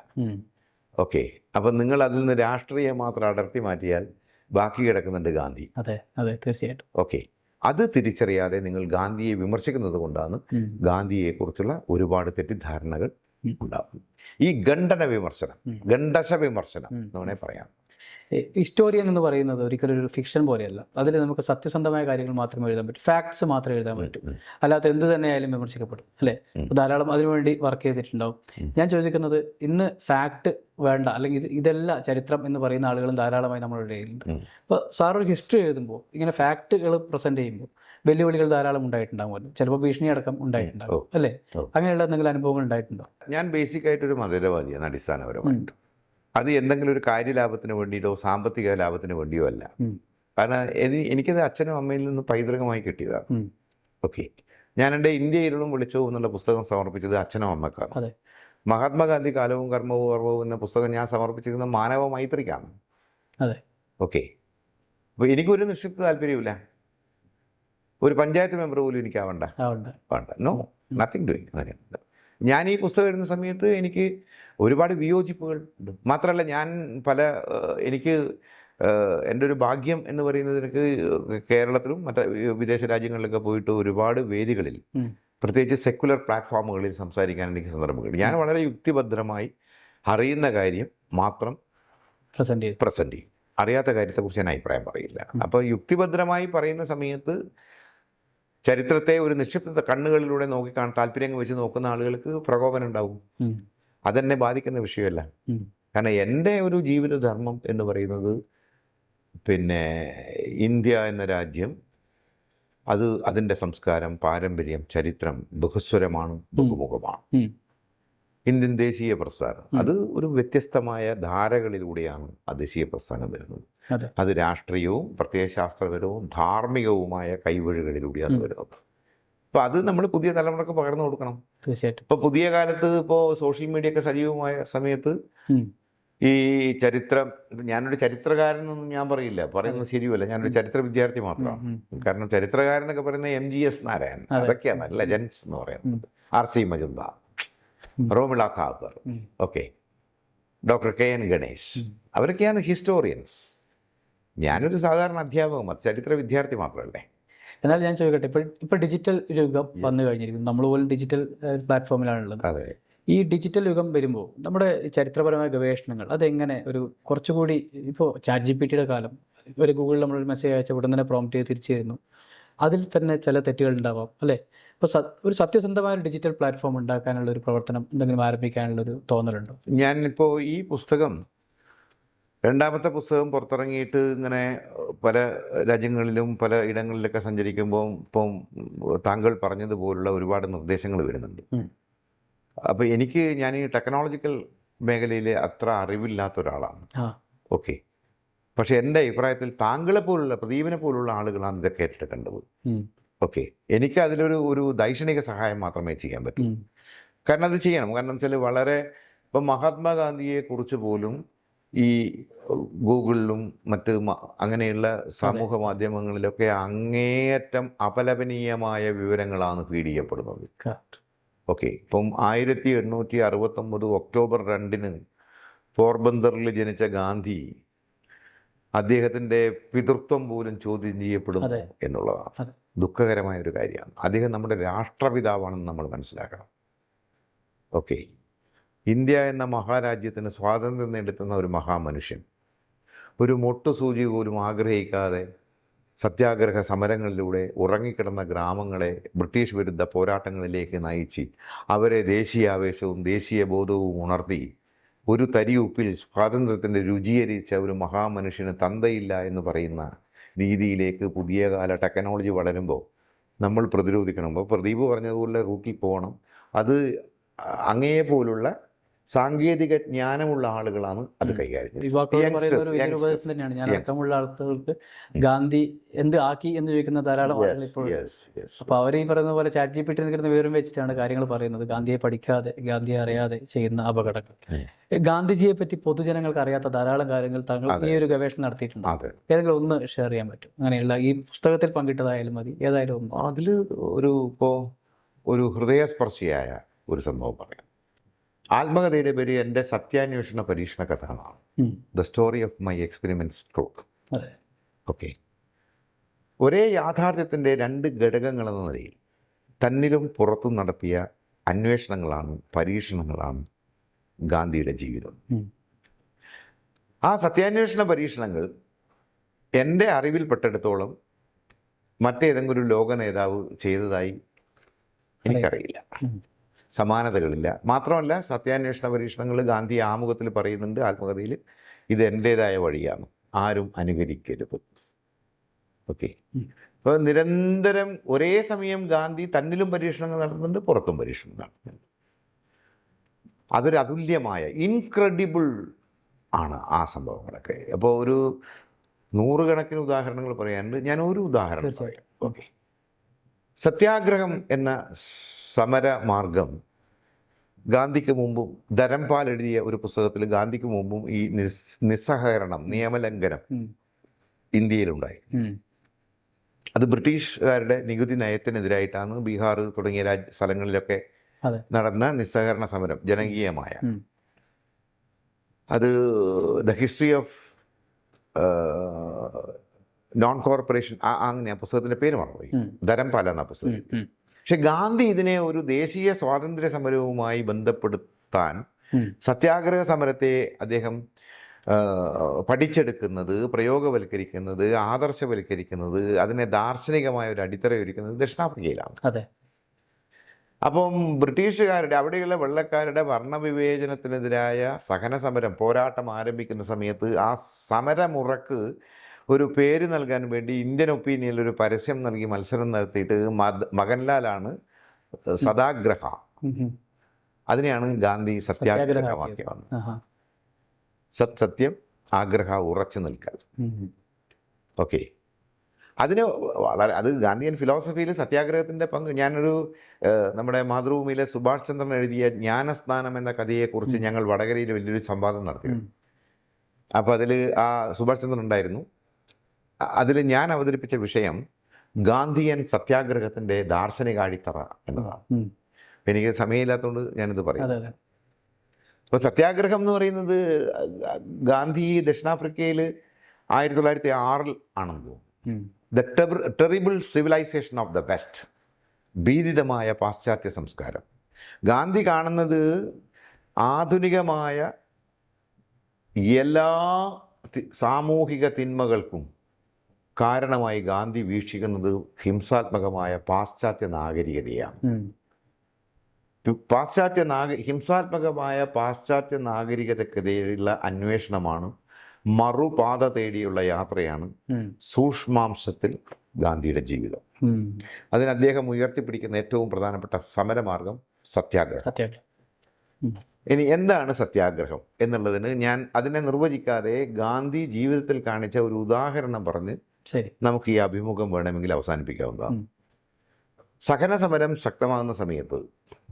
ഓക്കെ. അപ്പം നിങ്ങൾ അതിൽ നിന്ന് രാഷ്ട്രീയം മാത്രം അടർത്തി മാറ്റിയാൽ ബാക്കി കിടക്കുന്നുണ്ട് ഗാന്ധി. അതെ അതെ തീർച്ചയായിട്ടും. ഓക്കെ. അത് തിരിച്ചറിയാതെ നിങ്ങൾ ഗാന്ധിയെ വിമർശിക്കുന്നത് കൊണ്ടാണ് ഗാന്ധിയെ ഗാന്ധിയെക്കുറിച്ചുള്ള ഒരുപാട് തെറ്റിദ്ധാരണകൾ ഉണ്ടാകും ഉണ്ടാകുന്നത് ഈ ഖണ്ഡന വിമർശനം ഖണ്ഡശ വിമർശനം. എന്ന് വേണേൽ പറയാം. ഹിസ്റ്റോറിയൻ എന്ന് പറയുന്നത് ഒരിക്കലും ഒരു ഫിക്ഷൻ പോലെയല്ല. അതിൽ നമുക്ക് സത്യസന്ധമായ കാര്യങ്ങൾ മാത്രമേ എഴുതാൻ പറ്റൂ. ഫാക്ട്സ് മാത്രമേ എഴുതാൻ പറ്റൂ. അല്ലാത്ത എന്ത് തന്നെയായാലും വിമർശിക്കപ്പെടും അല്ലേ. ധാരാളം അതിനുവേണ്ടി വർക്ക് ചെയ്തിട്ടുണ്ടാവും. ഞാൻ ചോദിക്കുന്നത് ഇന്ന് ഫാക്ട് വേണ്ട അല്ലെങ്കിൽ ഇത് ഇതല്ല ചരിത്രം എന്ന് പറയുന്ന ആളുകളും ധാരാളമായി നമ്മുടെ ഇടയിലുണ്ട്. അപ്പോൾ സാർ ഒരു ഹിസ്റ്ററി എഴുതുമ്പോൾ ഇങ്ങനെ ഫാക്റ്റുകൾ പ്രസന്റ് ചെയ്യുമ്പോൾ വെല്ലുവിളികൾ ധാരാളം ഉണ്ടായിട്ടുണ്ടാകുമല്ലോ ചിലപ്പോൾ ഭീഷണി അടക്കം ഉണ്ടായിട്ടുണ്ടാകും അല്ലേ. അങ്ങനെയുള്ള എന്തെങ്കിലും അനുഭവങ്ങൾ ഉണ്ടായിട്ടുണ്ടോ? ഞാൻ ബേസിക് ആയിട്ടൊരു മധുരവാദിയാണ് അടിസ്ഥാനപരമായിട്ട് അത് എന്തെങ്കിലും ഒരു കാര്യലാഭത്തിന് വേണ്ടിയിട്ടോ സാമ്പത്തിക ലാഭത്തിന് വേണ്ടിയോ അല്ല. കാരണം എനി- എനിക്കത് അച്ഛനും അമ്മയിൽ നിന്ന് പൈതൃകമായി കിട്ടിയതാണ്. ഓക്കെ. ഞാൻ എന്റെ ഇന്ത്യ ഇരുളും വിളിച്ചോ എന്നുള്ള പുസ്തകം സമർപ്പിച്ചത് അച്ഛനും അമ്മക്കാണ്. മഹാത്മാഗാന്ധി കാലവും കർമ്മവും കർമ്മവും എന്ന പുസ്തകം ഞാൻ സമർപ്പിച്ചിരിക്കുന്നത് മാനവ മൈത്രിക്കാണ്. അതെ. ഓക്കെ. അപ്പോൾ എനിക്കൊരു നിക്ഷിപ്ത താല്പര്യമില്ല ഒരു പഞ്ചായത്ത് മെമ്പർ പോലും എനിക്കാവണ്ട. വേണ്ട. No nothing doing. അങ്ങനെ ഞാൻ ഈ പുസ്തകം എഴുതുന്ന സമയത്ത് എനിക്ക് ഒരുപാട് വിയോജിപ്പുകൾ ഉണ്ട്. മാത്രമല്ല ഞാൻ പല എനിക്ക് എന്റെ ഒരു ഭാഗ്യം എന്ന് പറയുന്നത് എനിക്ക് കേരളത്തിലും മറ്റ് വിദേശ രാജ്യങ്ങളിലൊക്കെ പോയിട്ട് ഒരുപാട് വേദികളിൽ പ്രത്യേകിച്ച് സെക്കുലർ പ്ലാറ്റ്ഫോമുകളിൽ സംസാരിക്കാൻ എനിക്ക് സന്ദർഭങ്ങൾ ഞാൻ വളരെ യുക്തിഭദ്രമായി അറിയുന്ന കാര്യം മാത്രം പ്രസന്റ് ചെയ്യും. അറിയാത്ത കാര്യത്തെക്കുറിച്ച് ഞാൻ അഭിപ്രായം പറയില്ല. അപ്പോൾ യുക്തിഭദ്രമായി പറയുന്ന സമയത്ത് ചരിത്രത്തെ ഒരു നിക്ഷിപ്ത കണ്ണുകളിലൂടെ നോക്കി കാണാൻ താല്പര്യം വെച്ച് നോക്കുന്ന ആളുകൾക്ക് പ്രകോപനം ഉണ്ടാവും. അതെന്നെ ബാധിക്കുന്ന വിഷയമല്ല. കാരണം എന്റെ ഒരു ജീവിതധർമ്മം എന്ന് പറയുന്നത് പിന്നെ ഇന്ത്യ എന്ന രാജ്യം അത് അതിന്റെ സംസ്കാരം പാരമ്പര്യം ചരിത്രം ബഹുസ്വരമാണ് ബഹുമുഖമാണ്. ഇന്ത്യൻ ദേശീയ പ്രസ്ഥാനം. അത് ഒരു വ്യത്യസ്തമായ ധാരകളിലൂടെയാണ് ആ ദേശീയ പ്രസ്ഥാനം വരുന്നത്. അതെ. രാഷ്ട്രീയവും പ്രത്യയശാസ്ത്രപരവും ധാർമ്മികവുമായ കൈവഴികളിലൂടെയാണ് വരുന്നത്. അപ്പോൾ അത് നമ്മൾ പുതിയ തലമുറയ്ക്ക് പകർന്നു കൊടുക്കണം. തീർച്ചയായിട്ടും. ഇപ്പോൾ പുതിയ കാലത്ത് ഇപ്പോ സോഷ്യൽ മീഡിയ ഒക്കെ സജീവമായ സമയത്ത് ഈ ചരിത്രം ഞാനൊരു ചരിത്രകാരൻ ചരിത്രകാരനൊന്നും ഞാൻ പറയില്ല. പറയുന്നത് ശരിയല്ല ഞാനൊരു ചരിത്ര വിദ്യാർത്ഥി മാത്രമാണ്. കാരണം ചരിത്രകാരൻ എന്നൊക്കെ പറയുന്നത് എം ജി എസ് നാരായണൻ. അതെ. അതൊക്കെയാണ് ലെജൻസ് എന്ന് പറയുന്നത്. R C Majumdar. റോമിള ഉം. Okay. Doctor K N Ganesh. അവരൊക്കെയാണ് historians. ഞാനൊരു സാധാരണ അധ്യാപകം ചരിത്ര വിദ്യാർത്ഥി മാത്രമല്ലേ? എന്നാൽ ഞാൻ ചോദിക്കട്ടെ ഇപ്പോൾ ഇപ്പോൾ ഡിജിറ്റൽ യുഗം വന്നു കഴിഞ്ഞിരിക്കുന്നു. നമ്മൾ പോലും ഡിജിറ്റൽ പ്ലാറ്റ്ഫോമിലാണുള്ളത് അതെ. ഈ ഡിജിറ്റൽ യുഗം വരുമ്പോൾ നമ്മുടെ ചരിത്രപരമായ ഗവേഷണങ്ങൾ അതെങ്ങനെ ഒരു കുറച്ചുകൂടി ഇപ്പോൾ ചാറ്റ് ജി പി ടിയുടെ കാലം ഒരു ഗൂഗിളിൽ നമ്മളൊരു മെസ്സേജ് അയച്ച ഉടൻ തന്നെ പ്രോംപ്റ്റ് ചെയ്ത് തിരിച്ചു തരുന്നു. അതിൽ തന്നെ ചില തെറ്റുകൾ ഉണ്ടാവാം അല്ലേ? ഇപ്പോൾ ഒരു സത്യസന്ധമായ ഒരു ഡിജിറ്റൽ പ്ലാറ്റ്ഫോം ഉണ്ടാക്കാനുള്ള ഒരു പ്രവർത്തനം എന്തെങ്കിലും ആരംഭിക്കാനുള്ള ഒരു തോന്നലുണ്ടോ? ഞാനിപ്പോൾ ഈ പുസ്തകം രണ്ടാമത്തെ പുസ്തകം പുറത്തിറങ്ങിയിട്ട് ഇങ്ങനെ പല രാജ്യങ്ങളിലും പല ഇടങ്ങളിലൊക്കെ സഞ്ചരിക്കുമ്പോൾ ഇപ്പം താങ്കൾ പറഞ്ഞതുപോലുള്ള ഒരുപാട് നിർദ്ദേശങ്ങൾ വരുന്നുണ്ട്. അപ്പോൾ എനിക്ക് ഞാൻ ഈ ടെക്നോളജിക്കൽ മേഖലയിൽ അത്ര അറിവില്ലാത്ത ഒരാളാണ്. ഓക്കെ. പക്ഷെ എന്റെ അഭിപ്രായത്തിൽ താങ്കളെ പോലുള്ള പ്രദീപിനെ പോലുള്ള ആളുകളാണ് ഇതൊക്കെ ഏറ്റെടുക്കേണ്ടത്. ഓക്കെ. എനിക്ക് അതിലൊരു ഒരു ദൈക്ഷണിക സഹായം മാത്രമേ ചെയ്യാൻ പറ്റൂ. കാരണം അത് ചെയ്യണം. കാരണം വെച്ചാൽ വളരെ ഇപ്പം മഹാത്മാഗാന്ധിയെ കുറിച്ച് പോലും ഈ ഗൂഗിളിലും മറ്റ് അങ്ങനെയുള്ള സമൂഹ മാധ്യമങ്ങളിലൊക്കെ അങ്ങേയറ്റം അപലപനീയമായ വിവരങ്ങളാണ് ഫീഡ് ചെയ്യപ്പെടുന്നത്. ഓക്കെ. ഇപ്പം ആയിരത്തി എണ്ണൂറ്റി അറുപത്തൊമ്പത് ഒക്ടോബർ രണ്ടിന് പോർബന്ദറിൽ ജനിച്ച ഗാന്ധി അദ്ദേഹത്തിന്റെ പിതൃത്വം പോലും ചോദ്യം ചെയ്യപ്പെടുന്നു എന്നുള്ളതാണ്. ദുഃഖകരമായ ഒരു കാര്യമാണ്. അദ്ദേഹം നമ്മുടെ രാഷ്ട്രപിതാവാണെന്ന് നമ്മൾ മനസ്സിലാക്കണം. ഓക്കെ. ഇന്ത്യ എന്ന മഹാരാജ്യത്തിന് സ്വാതന്ത്ര്യം നേടുത്തുന്ന ഒരു മഹാമനുഷ്യൻ. ഒരു മൊട്ടുസൂചി പോലും ആഗ്രഹിക്കാതെ സത്യാഗ്രഹ സമരങ്ങളിലൂടെ ഉറങ്ങിക്കിടന്ന ഗ്രാമങ്ങളെ ബ്രിട്ടീഷ് വിരുദ്ധ പോരാട്ടങ്ങളിലേക്ക് നയിച്ച് അവരെ ദേശീയാവേശവും ദേശീയ ബോധവും ഉണർത്തി ഒരു തരി ഉപ്പിൽ സ്വാതന്ത്ര്യത്തിന്റെ രുചിയരിച്ച ഒരു മഹാമനുഷ്യന് തന്തയില്ല എന്ന് പറയുന്ന രീതിയിലേക്ക് പുതിയ കാല ടെക്നോളജി വളരുമ്പോൾ നമ്മൾ പ്രതിരോധിക്കണം. അപ്പോൾ പ്രദീപ് പറഞ്ഞതുപോലെ റൂട്ടിൽ പോകണം. അത് അങ്ങയെ പോലുള്ള സാങ്കേതിക ജ്ഞാനമുള്ള ആളുകളാണ് അത് കൈകാര്യം. തന്നെയാണ് ഞാൻ അർത്ഥമുള്ള അടക്കമുള്ള ഗാന്ധി എന്ത് ആക്കി എന്ന് ചോദിക്കുന്ന ധാരാളം ആളുകൾ ഇപ്പോൾ. അപ്പോൾ അവർ ഈ പറയുന്ന പോലെ ചാറ്റ് ജി പി ടി നിൽക്കുന്ന വിവരം വെച്ചിട്ടാണ് കാര്യങ്ങൾ പറയുന്നത്. ഗാന്ധിയെ പഠിക്കാതെ ഗാന്ധിയെ അറിയാതെ ചെയ്യുന്ന അപകടങ്ങൾ. ഗാന്ധിജിയെ പറ്റി പൊതുജനങ്ങൾക്ക് അറിയാത്ത ധാരാളം കാര്യങ്ങൾ താങ്കൾ ഈ ഒരു ഗവേഷണം നടത്തിയിട്ടുണ്ട്. ഏതെങ്കിലും ഒന്ന് ഷെയർ ചെയ്യാൻ പറ്റും. അങ്ങനെയുള്ള ഈ പുസ്തകത്തിൽ പങ്കിട്ടതായാലും മതി. ഏതായാലും അതിൽ ഒരു ഇപ്പോൾ ഒരു ഹൃദയസ്പർശിയായ ഒരു സംഭവം പറയാം. ആത്മകഥയുടെ പേര് എന്റെ സത്യാന്വേഷണ പരീക്ഷണ കഥ എന്നാണ് the story of my experiment അതെ. ഓക്കെ ഒരേ യാഥാർത്ഥ്യത്തിന്റെ രണ്ട് ഘടകങ്ങളെന്ന നിലയിൽ തന്നിലും പുറത്തും നടത്തിയ അന്വേഷണങ്ങളാണ് പരീക്ഷണങ്ങളാണ് ഗാന്ധിയുടെ ജീവിതം. ആ സത്യാന്വേഷണ പരീക്ഷണങ്ങൾ എന്റെ അറിവിൽപ്പെട്ടിടത്തോളം മറ്റേതെങ്കിലും ഒരു ലോക നേതാവ് ചെയ്തതായി എനിക്കറിയില്ല. സമാനതകളില്ല. മാത്രമല്ല സത്യാന്വേഷണ പരീക്ഷണങ്ങൾ ഗാന്ധി ആമുഖത്തിൽ പറയുന്നുണ്ട് ആത്മകഥയിൽ ഇത് എന്റേതായ വഴിയാണ്. ആരും അനുകരിക്കരുത്. ഓക്കെ. അപ്പോൾ നിരന്തരം ഒരേ സമയം ഗാന്ധി തന്നിലും പരീക്ഷണങ്ങൾ നടത്തുന്നുണ്ട് പുറത്തും പരീക്ഷണം നടത്തുന്നുണ്ട്. അതൊരു അതുല്യമായ ഇൻക്രെഡിബിൾ ആണ് ആ സംഭവങ്ങളൊക്കെ. അപ്പോൾ ഒരു നൂറുകണക്കിന് ഉദാഹരണങ്ങൾ പറയാനുണ്ട്. ഞാൻ ഒരു ഉദാഹരണം പറയാം. ഓക്കെ. സത്യാഗ്രഹം എന്ന സമര മാർഗം ഗാന്ധിക്ക് മുമ്പും ധരംപാൽ എഴുതിയ ഒരു പുസ്തകത്തിൽ ഗാന്ധിക്ക് മുമ്പും ഈ നിസ്സഹകരണം നിയമലംഘനം. ഇന്ത്യയിലുണ്ടായി. അത് ബ്രിട്ടീഷുകാരുടെ നികുതി നയത്തിനെതിരായിട്ടാണ് ബീഹാർ തുടങ്ങിയ രാജ്യ സ്ഥലങ്ങളിലൊക്കെ നടന്ന നിസ്സഹകരണ സമരം ജനകീയമായ. അത് the history of non corporation ആ അങ്ങനെ ആ പുസ്തകത്തിന്റെ പേര് മറന്നുപോയി. ധരംപാല എന്ന പുസ്തകം. പക്ഷെ ഗാന്ധി ഇതിനെ ഒരു ദേശീയ സ്വാതന്ത്ര്യ സമരവുമായി ബന്ധപ്പെടുത്താൻ. സത്യാഗ്രഹ സമരത്തെ അദ്ദേഹം പഠിച്ചെടുക്കുന്നത് പ്രയോഗവൽക്കരിക്കുന്നത് ആദർശവൽക്കരിക്കുന്നത് അതിനെ ദാർശനികമായ ഒരു അടിത്തറയൊരുക്കുന്നത് ദക്ഷിണാഫ്രിക്കയിലാണ് അതെ അപ്പം ബ്രിട്ടീഷുകാരുടെ അവിടെയുള്ള വെള്ളക്കാരുടെ വർണവിവേചനത്തിനെതിരായ സഹന സമരം പോരാട്ടം ആരംഭിക്കുന്ന സമയത്ത് ആ സമരമുറക്ക് ഒരു പേര് നൽകാൻ വേണ്ടി ഇന്ത്യൻ ഒപ്പീനിയനിൽ ഒരു പരസ്യം നൽകി മത്സരം നടത്തിയിട്ട് മദ മകൻലാലാണ് സദാഗ്രഹ. അതിനെയാണ് ഗാന്ധി സത്യാഗ്രഹമാക്കി വന്നത്. സത് സത്യം ആഗ്രഹ ഉറച്ചു നിൽക്കൽ. ഓക്കെ. അതിന് വളരെ അത് ഗാന്ധിയൻ ഫിലോസഫിയിൽ സത്യാഗ്രഹത്തിന്റെ പങ്ക് ഞാനൊരു നമ്മുടെ മാതൃഭൂമിയിലെ സുഭാഷ് ചന്ദ്രൻ എഴുതിയ ജ്ഞാനസ്ഥാനം എന്ന കഥയെക്കുറിച്ച് ഞങ്ങൾ വടകരയിൽ വലിയൊരു സംവാദം നടത്തി അപ്പോൾ അതിൽ ആ സുഭാഷ് ചന്ദ്രൻ ഉണ്ടായിരുന്നു. അതിൽ ഞാൻ അവതരിപ്പിച്ച വിഷയം ഗാന്ധിയൻ സത്യാഗ്രഹത്തിന്റെ ദാർശനിക അടിത്തറ എന്നതാണ്. എനിക്ക് സമയമില്ലാത്തതുകൊണ്ട് ഞാനിത് പറയും. അപ്പോൾ സത്യാഗ്രഹം എന്ന് പറയുന്നത് ഗാന്ധി ദക്ഷിണാഫ്രിക്കയിൽ ആയിരത്തി തൊള്ളായിരത്തി ആറിൽ ആണെന്ന് തോന്നുന്നു. The terrible civilisation of the west ഭീതിതമായ പാശ്ചാത്യ സംസ്കാരം. ഗാന്ധി കാണുന്നത് ആധുനികമായ എല്ലാ സാമൂഹിക തിന്മകൾക്കും കാരണമായി ഗാന്ധി വീക്ഷിക്കുന്നത് ഹിംസാത്മകമായ പാശ്ചാത്യ നാഗരികതയാണ്. പാശ്ചാത്യ നാഗ ഹിംസാത്മകമായ പാശ്ചാത്യ നാഗരികതക്കെതിരെയുള്ള അന്വേഷണമാണ് മറുപാത തേടിയുള്ള യാത്രയാണ് സൂക്ഷ്മാംശത്തിൽ ഗാന്ധിയുടെ ജീവിതം. അതിന് അദ്ദേഹം ഉയർത്തിപ്പിടിക്കുന്ന ഏറ്റവും പ്രധാനപ്പെട്ട സമരമാർഗം സത്യാഗ്രഹം. ഇനി എന്താണ് സത്യാഗ്രഹം എന്നുള്ളതിന് ഞാൻ അതിനെ നിർവചിക്കാതെ ഗാന്ധി ജീവിതത്തിൽ കാണിച്ച ഒരു ഉദാഹരണം പറഞ്ഞ് ശരി. നമുക്ക് ഈ അഭിമുഖം വേണമെങ്കിൽ അവസാനിപ്പിക്കാവുന്നതാണ്. സഹന സമരം ശക്തമാകുന്ന സമയത്ത്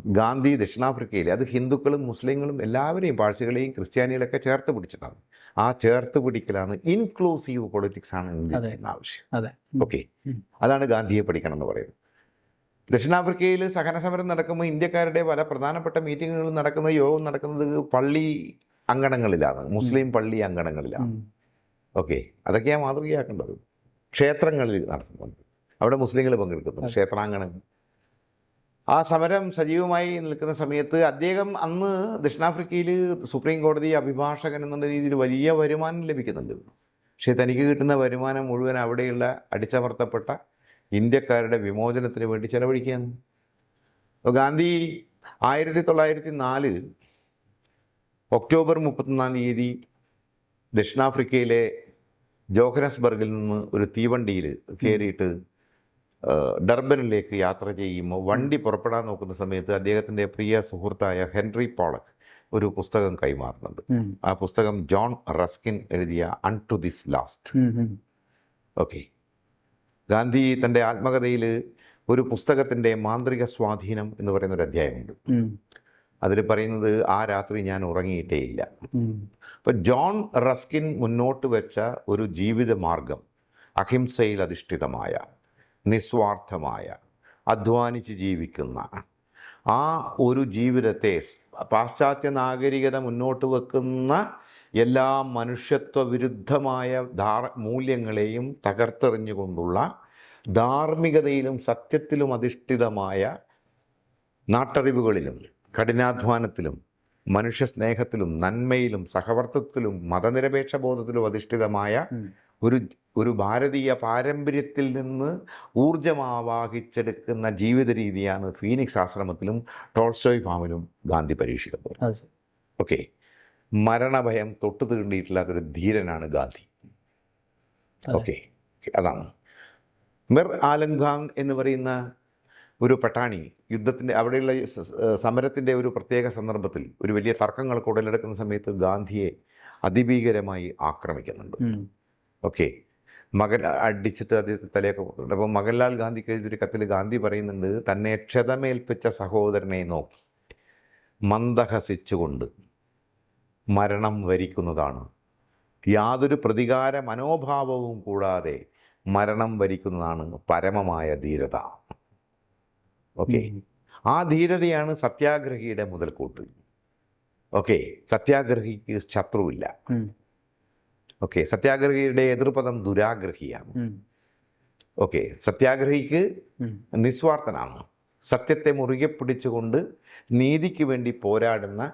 ഗാന്ധി ദക്ഷിണാഫ്രിക്കയിൽ അത് ഹിന്ദുക്കളും മുസ്ലിങ്ങളും എല്ലാവരെയും പാഴ്സികളെയും ക്രിസ്ത്യാനികളൊക്കെ ചേർത്ത് പിടിച്ചിട്ടാണ്. ആ ചേർത്ത് പിടിക്കലാണ് ഇൻക്ലൂസീവ് പൊളിറ്റിക്സ് ആണ്. ആവശ്യം. ഓക്കെ. അതാണ് ഗാന്ധിയെ പഠിക്കണം എന്ന് പറയുന്നത്. ദക്ഷിണാഫ്രിക്കയിൽ സഹന സമരം നടക്കുമ്പോൾ ഇന്ത്യക്കാരുടെ പല പ്രധാനപ്പെട്ട മീറ്റിങ്ങുകൾ നടക്കുന്നത് യോഗം നടക്കുന്നത് പള്ളി അങ്കണങ്ങളിലാണ്. മുസ്ലിം പള്ളി അങ്കണങ്ങളിലാണ്. ഓക്കെ. അതൊക്കെയാണ് മാതൃകയാക്കേണ്ടത്. ക്ഷേത്രങ്ങളിൽ നടത്തുന്നുണ്ട്. അവിടെ മുസ്ലിങ്ങൾ പങ്കെടുക്കുന്നു. ക്ഷേത്രാങ്കണങ്ങൾ. ആ സമരം സജീവമായി നിൽക്കുന്ന സമയത്ത് അദ്ദേഹം അന്ന് ദക്ഷിണാഫ്രിക്കയിൽ സുപ്രീം കോടതി അഭിഭാഷകൻ എന്നുള്ള രീതിയിൽ വലിയ വരുമാനം ലഭിക്കുന്നുണ്ട്. പക്ഷേ തനിക്ക് കിട്ടുന്ന വരുമാനം മുഴുവൻ അവിടെയുള്ള അടിച്ചമർത്തപ്പെട്ട ഇന്ത്യക്കാരുടെ വിമോചനത്തിന് വേണ്ടി ചെലവഴിക്കുകയാണ്. അപ്പോൾ ഗാന്ധി ആയിരത്തി തൊള്ളായിരത്തി നാല് ഒക്ടോബർ മുപ്പത്തൊന്നാം തീയതി ദക്ഷിണാഫ്രിക്കയിലെ ജോഹനസ്ബർഗിൽ നിന്ന് ഒരു തീവണ്ടിയിൽ കയറിയിട്ട് ഡർബനിലേക്ക് യാത്ര ചെയ്യുമ്പോൾ വണ്ടി പുറപ്പെടാൻ നോക്കുന്ന സമയത്ത് അദ്ദേഹത്തിന്റെ പ്രിയ സുഹൃത്തായ ഹെൻറി പോളക് ഒരു പുസ്തകം കൈമാറുന്നുണ്ട്. ആ പുസ്തകം ജോൺ റസ്കിൻ എഴുതിയ unto this last. Okay. Gandhi തന്റെ ആത്മകഥയിൽ ഒരു പുസ്തകത്തിന്റെ മാന്ത്രിക സ്വാധീനം എന്ന് പറയുന്ന ഒരു അധ്യായമുണ്ട്. അതിൽ പറയുന്നത് ആ രാത്രി ഞാൻ ഉറങ്ങിയിട്ടേ ഇല്ല. അപ്പോൾ ജോൺ റസ്കിൻ മുന്നോട്ട് വെച്ച ഒരു ജീവിത മാർഗം അഹിംസയിൽ അധിഷ്ഠിതമായ നിസ്വാർത്ഥമായ അധ്വാനിച്ച് ജീവിക്കുന്ന ആ ഒരു ജീവിതത്തെ പാശ്ചാത്യ നാഗരികത മുന്നോട്ട് വെക്കുന്ന എല്ലാ മനുഷ്യത്വ വിരുദ്ധമായ ധാർ മൂല്യങ്ങളെയും തകർത്തെറിഞ്ഞുകൊണ്ടുള്ള ധാർമ്മികതയിലും സത്യത്തിലും അധിഷ്ഠിതമായ നാട്ടറിവുകളിലും കഠിനാധ്വാനത്തിലും മനുഷ്യസ്നേഹത്തിലും നന്മയിലും സഹവർത്തത്തിലും മതനിരപേക്ഷ ബോധത്തിലും അധിഷ്ഠിതമായ ഒരു ഒരു ഭാരതീയ പാരമ്പര്യത്തിൽ നിന്ന് ഊർജമാവാഹിച്ചെടുക്കുന്ന ജീവിത രീതിയാണ് ഫീനിക്സ് ആശ്രമത്തിലും ടോൾസ്റ്റോയ് ഫാമിലും ഗാന്ധി പരീക്ഷിക്കുന്നത്. ഓക്കെ. മരണഭയം തൊട്ടു തീണ്ടിയിട്ടില്ലാത്തൊരു ധീരനാണ് ഗാന്ധി. ഓക്കെ. അതാണ്. മിർ ആലംഖാങ് എന്ന് പറയുന്ന ഒരു പട്ടാണി യുദ്ധത്തിന്റെ അവിടെയുള്ള സമരത്തിന്റെ ഒരു പ്രത്യേക സന്ദർഭത്തിൽ ഒരു വലിയ തർക്കങ്ങൾക്ക് ഉടലെടുക്കുന്ന സമയത്ത് ഗാന്ധിയെ അതിഭീകരമായി ആക്രമിക്കുന്നുണ്ട്. ഓക്കെ. മകൻ അടിച്ചിട്ട് അദ്ദേഹത്തെ തലയൊക്കെ അപ്പോൾ മകൻലാൽ ഗാന്ധിക്ക് എഴുതിയൊരു കത്തിൽ ഗാന്ധി പറയുന്നുണ്ട് തന്നെ ക്ഷതമേൽപ്പിച്ച സഹോദരനെ നോക്കി. മന്ദഹസിച്ചുകൊണ്ട് മരണം വരിക്കുന്നതാണ്. യാതൊരു പ്രതികാര മനോഭാവവും കൂടാതെ മരണം വരിക്കുന്നതാണ് പരമമായ ധീരത. ഓക്കെ. ആ ധീരതയാണ് സത്യാഗ്രഹിയുടെ മുതൽക്കൂട്ട്. ഓക്കെ. സത്യാഗ്രഹിക്ക് ശത്രുവില്ല. ഓക്കെ. സത്യാഗ്രഹിയുടെ എതിർപദം ദുരാഗ്രഹിയാണ്. ഓക്കെ. സത്യാഗ്രഹിക്ക് നിസ്വാർത്ഥനാണ്. സത്യത്തെ മുറുകെ പിടിച്ചുകൊണ്ട് നീതിക്ക് വേണ്ടി പോരാടുന്ന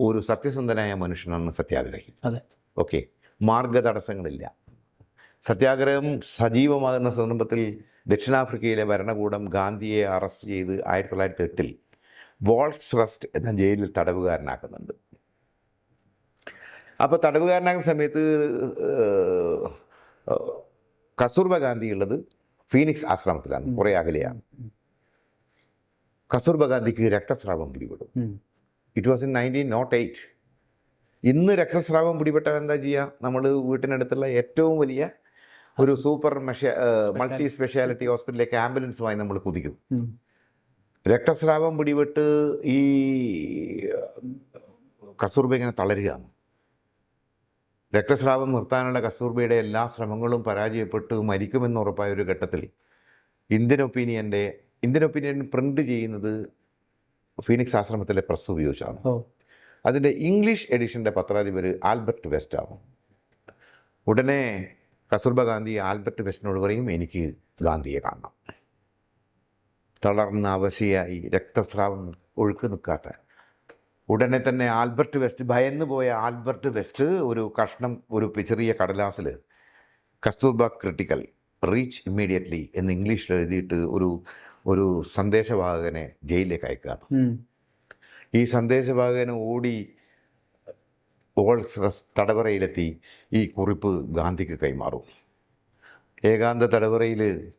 ഒരു സത്യസന്ധനായ മനുഷ്യനാണ് സത്യാഗ്രഹി. അതെ. ഓക്കെ. മാർഗതടസ്സങ്ങളില്ല. സത്യാഗ്രഹം സജീവമാകുന്ന സന്ദർഭത്തിൽ ദക്ഷിണാഫ്രിക്കയിലെ ഭരണകൂടം ഗാന്ധിയെ അറസ്റ്റ് ചെയ്ത് ആയിരത്തി തൊള്ളായിരത്തി എട്ടിൽ വോൾക്സ് റസ്റ്റ് എന്ന ജയിലിൽ തടവുകാരനാക്കുന്നുണ്ട്. അപ്പോൾ തടവുകാരനാകുന്ന സമയത്ത് കസ്തൂർബ ഗാന്ധി ഉള്ളത് ഫീനിക്സ് ആശ്രമത്തിലാണ് കുറേ അകലെയാണ്. കസ്തൂർബ ഗാന്ധിക്ക് രക്തസ്രാവം പിടിപെടും. It was in nineteen nought eight ഇന്ന് രക്തസ്രാവം പിടിപെട്ടാൽ എന്താ ചെയ്യുക നമ്മൾ വീട്ടിനടുത്തുള്ള ഏറ്റവും വലിയ ഒരു സൂപ്പർ മെഷ മൾട്ടി സ്പെഷ്യാലിറ്റി ഹോസ്പിറ്റലിലേക്ക് ആംബുലൻസുമായി നമ്മൾ കുതിക്കും രക്തസ്രാവം പിടിപെട്ട് ഈ കസ്തൂർബ ഇങ്ങനെ തളരുകയാണ്. രക്തസ്രാവം നിർത്താനുള്ള കസ്തൂർബയുടെ എല്ലാ ശ്രമങ്ങളും പരാജയപ്പെട്ട് മരിക്കുമെന്ന് ഉറപ്പായ ഒരു ഘട്ടത്തിൽ ഇന്ത്യൻ ഒപ്പീനിയന്റെ ഇന്ത്യൻ ഒപ്പീനിയൻ പ്രിന്റ് ചെയ്യുന്നത് ഫീനിക്സ് ആശ്രമത്തിലെ പ്രസ് ഉപയോഗിച്ചാണ്. അതിന്റെ ഇംഗ്ലീഷ് എഡിഷന്റെ പത്രാധിപർ ആൽബർട്ട് വെസ്റ്റ് ആവും ഉടനെ കസ്തൂർബ ഗാന്ധി ആൽബർട്ട് വെസ്റ്റിനോട് പറയും എനിക്ക് ഗാന്ധിയെ കാണണം. തളർന്ന അവശയായി രക്തസ്രാവം ഒഴുക്ക് നിൽക്കാത്ത. ഉടനെ തന്നെ ആൽബർട്ട് വെസ്റ്റ് ഭയന്ന് പോയ ആൽബർട്ട് വെസ്റ്റ് ഒരു കഷ്ണം ഒരു ചെറിയ കടലാസിൽ കസ്തൂർബ ക്രിട്ടിക്കൽ റീച്ച് ഇമ്മീഡിയറ്റ്ലി എന്ന് ഇംഗ്ലീഷിൽ എഴുതിയിട്ട് ഒരു ഒരു സന്ദേശവാഹകനെ ജയിലിലേക്ക് അയക്കുക ഈ സന്ദേശവാഹകനെ ഓടി ഓൾസ്ട്രസ് തടവറയിലെത്തി ഈ കുറിപ്പ് ഗാന്ധിക്ക് കൈമാറും. ഏകാന്ത തടവറയിൽ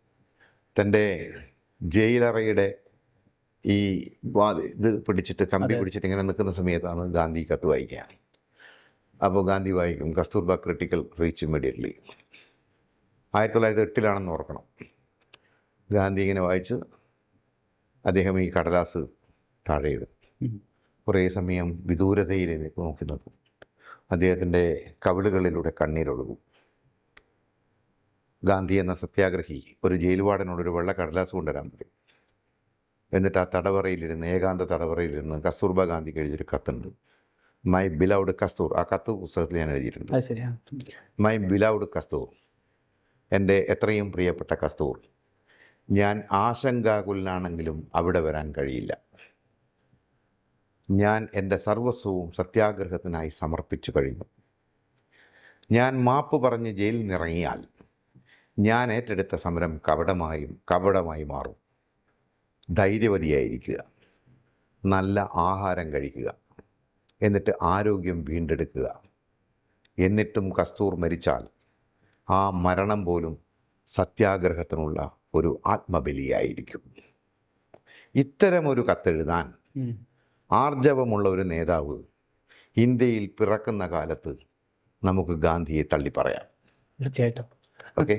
തന്റെ ജയിലറയുടെ ഈ ഇത് പിടിച്ചിട്ട് കമ്പി പിടിച്ചിട്ട് ഇങ്ങനെ നിൽക്കുന്ന സമയത്താണ് ഗാന്ധി കത്ത് വായിക്കുക അപ്പോൾ ഗാന്ധി വായിക്കും കസ്തൂർബ ക്രിട്ടിക്കൽ റീച്ച് ഇമ്മീഡിയറ്റ്ലി. ആയിരത്തി തൊള്ളായിരത്തി എട്ടിലാണെന്ന് ഓർക്കണം. ഗാന്ധി ഇങ്ങനെ വായിച്ച് അദ്ദേഹം ഈ കടലാസ് താഴെയിടും. കുറേ സമയം വിദൂരതയിൽ നോക്കി നിൽക്കും. അദ്ദേഹത്തിന്റെ കവിളുകളിലൂടെ കണ്ണീരൊഴുകും. ഗാന്ധി എന്ന സത്യാഗ്രഹി ഒരു ജയിൽവാടനോട് ഒരു വെള്ള കടലാസ് കൊണ്ടുവരാൻ പറയും. എന്നിട്ട് ആ തടവറയിലിരുന്ന് ഏകാന്ത തടവറയിലിരുന്ന് കസ്തൂർബ ഗാന്ധിക്ക് എഴുതിയൊരു കത്തുണ്ട്. മൈ ബിലൗഡ് കസ്തൂർ ആ കത്ത് പുസ്തകത്തിൽ ഞാൻ എഴുതിയിട്ടുണ്ട്. മൈ ബിലൗഡ് കസ്തൂർ എന്റെ എത്രയും പ്രിയപ്പെട്ട കസ്തൂർ ഞാൻ ആശങ്കാകുലനാണെങ്കിലും അവിടെ വരാൻ കഴിയില്ല. ഞാൻ എന്റെ സർവസ്വവും സത്യാഗ്രഹത്തിനായി സമർപ്പിച്ചു കഴിഞ്ഞു. ഞാൻ മാപ്പ് പറഞ്ഞ് ജയിലിൽ നിന്നിറങ്ങിയാൽ ഞാൻ ഏറ്റെടുത്ത സമരം കപടമായും കപടമായി മാറും. ധൈര്യവതിയായിരിക്കുക. നല്ല ആഹാരം കഴിക്കുക. എന്നിട്ട് ആരോഗ്യം വീണ്ടെടുക്കുക. എന്നിട്ടും കസ്തൂർ മരിച്ചാൽ ആ മരണം പോലും സത്യാഗ്രഹത്തിനുള്ള ഒരു ആത്മബലിയായിരിക്കും. ഇത്തരമൊരു കത്തെഴുതാൻ. ആർജവമുള്ള ഒരു നേതാവ് ഇന്ത്യയിൽ പിറക്കുന്ന കാലത്ത് നമുക്ക് ഗാന്ധിയെ തള്ളി പറയാം. തീർച്ചയായിട്ടും. ഓക്കെ?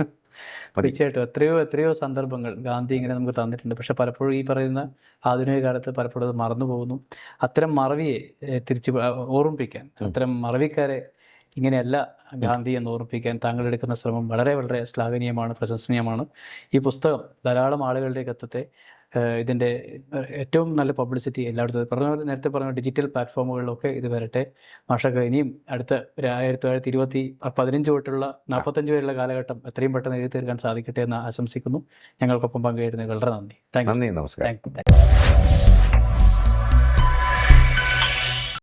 തീർച്ചയായിട്ടും. എത്രയോ എത്രയോ സന്ദർഭങ്ങൾ ഗാന്ധി ഇങ്ങനെ നമുക്ക് തന്നിട്ടുണ്ട്. പക്ഷെ പലപ്പോഴും ഈ പറയുന്ന ആധുനിക കാലത്ത് പലപ്പോഴും അത് മറന്നു പോകുന്നു. അത്തരം മറവിയെ തിരിച്ച് ഓർമ്മിപ്പിക്കാൻ അത്തരം മറവിക്കാരെ ഇങ്ങനെയല്ല ഗാന്ധി എന്ന് ഓർമ്മിപ്പിക്കാൻ താങ്കൾ എടുക്കുന്ന ശ്രമം വളരെ വളരെ ശ്ലാഘനീയമാണ് പ്രശംസനീയമാണ്. ഈ പുസ്തകം ധാരാളം ആളുകളിലേക്ക് എത്തത്തെ ഇതിന്റെ ഏറ്റവും നല്ല പബ്ലിസിറ്റി എല്ലായിടത്തും. പറഞ്ഞ പോലെ നേരത്തെ പറഞ്ഞ ഡിജിറ്റൽ പ്ലാറ്റ്ഫോമുകളിലൊക്കെ ഇത് വരട്ടെ. മാഷൊക്കെ ഇനിയും അടുത്ത ഒരു ആയിരത്തി തൊള്ളായിരത്തി ഇരുപത്തി പതിനഞ്ച് തൊട്ടുള്ള നാൽപ്പത്തഞ്ച് വരെയുള്ള കാലഘട്ടം എത്രയും പെട്ടെന്ന് എഴുതി തീർക്കാൻ സാധിക്കട്ടെ എന്ന് ആശംസിക്കുന്നു. ഞങ്ങൾക്കൊപ്പം പങ്കുചേരുന്നത് വളരെ നന്ദി. താങ്ക് യു നന്ദി നമസ്കാരം. Thank you